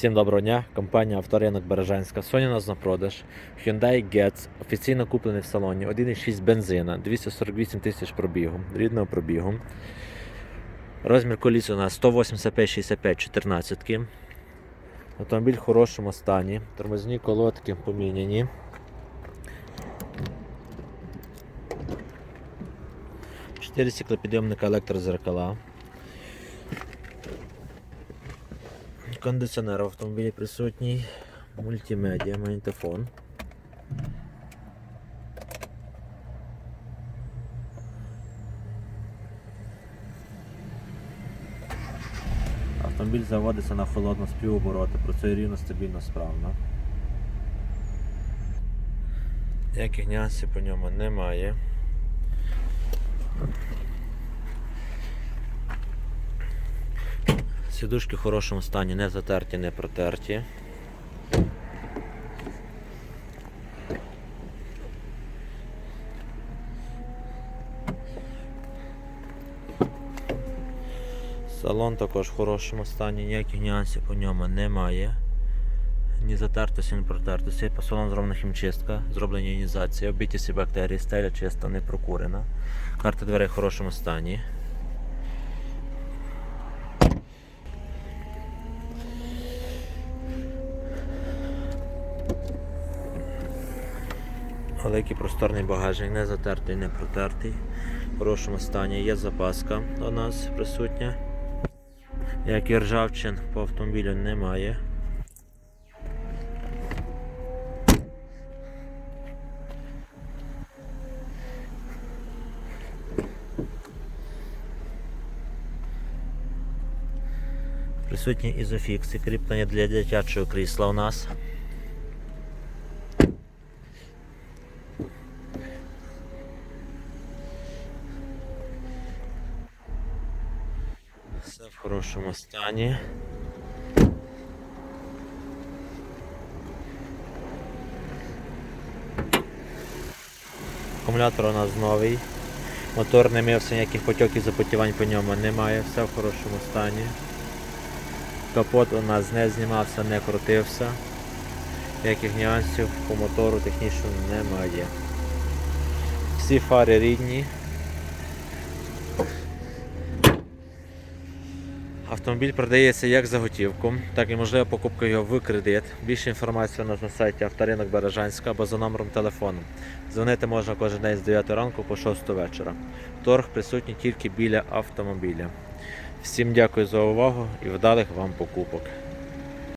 Всім доброго дня, компанія Авторинок Бережанська. У нас на продаж Hyundai Getz, офіційно куплений в салоні, 1,6 бензина, 248 тисяч пробігу, рідного пробігу. Розмір коліс у нас 185-65 14. Автомобіль в хорошому стані, тормозні колодки поміняні. Чотири стеклопідйомника електрозеркала. Кондиціонер в автомобілі присутній, мультимедіа, магнітофон. Автомобіль заводиться на холодно з півобороти, працює рівно, стабільно, справно. Ніяких нюансів по ньому немає. Сідушки в хорошому стані, не затерті, не протерті. Салон також в хорошому стані, ніяких нюансів по ньому немає. Ні затертості, ні протертості. По салону зроблена хімчистка, зроблена іонізація, оббиті всі бактерії, стеля чиста, не прокурена. Карта дверей в хорошому стані. Великий просторний багажник, не затертий, не протертий. В хорошому стані є запаска у нас присутня. Як і ржавчин по автомобілю немає. Присутні ізофікси, кріплення для дитячого крісла у нас. Все в хорошому стані. Акумулятор у нас новий. Мотор не мився, ніяких потьоків запотівань по ньому немає, все в хорошому стані. Капот у нас не знімався, не крутився. Ніяких нюансів по мотору технічно немає. Всі фари рідні. Автомобіль продається як за готівку, так і можлива покупка його в кредит. Більше інформації у нас на сайті Авторинок Бережанська або за номером телефону. Дзвонити можна кожен день з 9 ранку по 6 вечора. Торг присутній тільки біля автомобіля. Всім дякую за увагу і вдалих вам покупок.